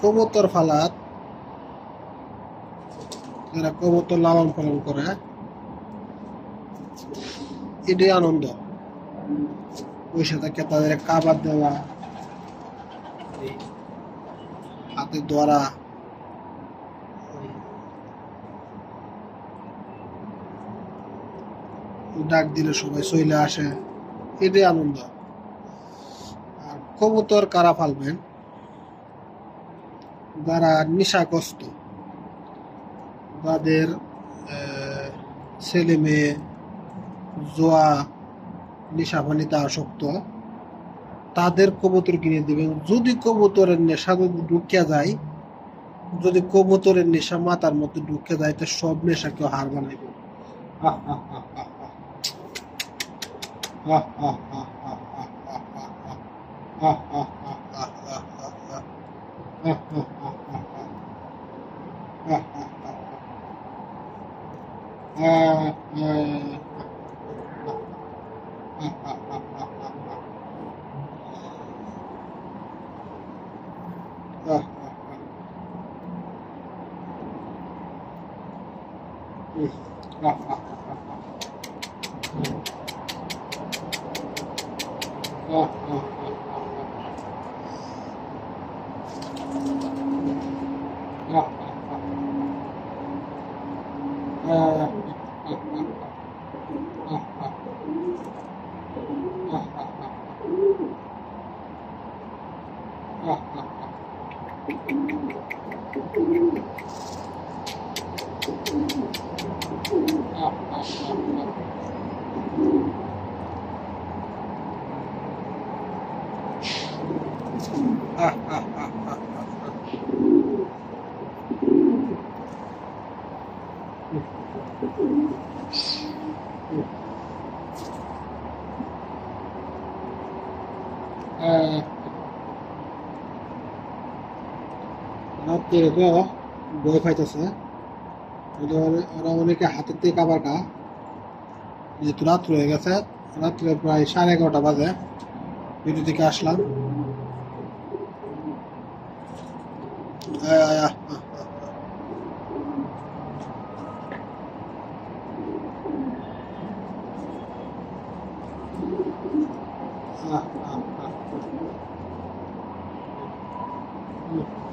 কবুতর ফালাত, যারা কবুতর লালন পালন করে, এটাই আনন্দ। বসে থাকে তাদের কাবার দেওয়া, হাতে ধরা ডাক দিলে সবাই চলে আসে। এটাই আনন্দ। আর কবুতর কারা ফালবেন যারা নেশাগ্রস্ত আহ, ছেলে মেয়ে জোয়া নেশা পানিতে আসক্ত তাদের কবুতর কিনে দিবেন। যদি কবুতরের নেশা ঢুকে যায় যদি কবুতরের নেশা মাথার মধ্যে ঢুকে যায় তো সব নেশা কেউ হার বানাইবে Mm-hmm. Oh, oh, oh, oh. তো, বই ওদের- ওরা অনেকে হাতের থেকে কাবার কা যেহেতু রাত্র হয়ে গেছে, রাত্রে প্রায় সাড়ে এগারোটা বাজে। ভিডিও থেকে আসলাম। 哎呀呀！啊啊啊！嗯。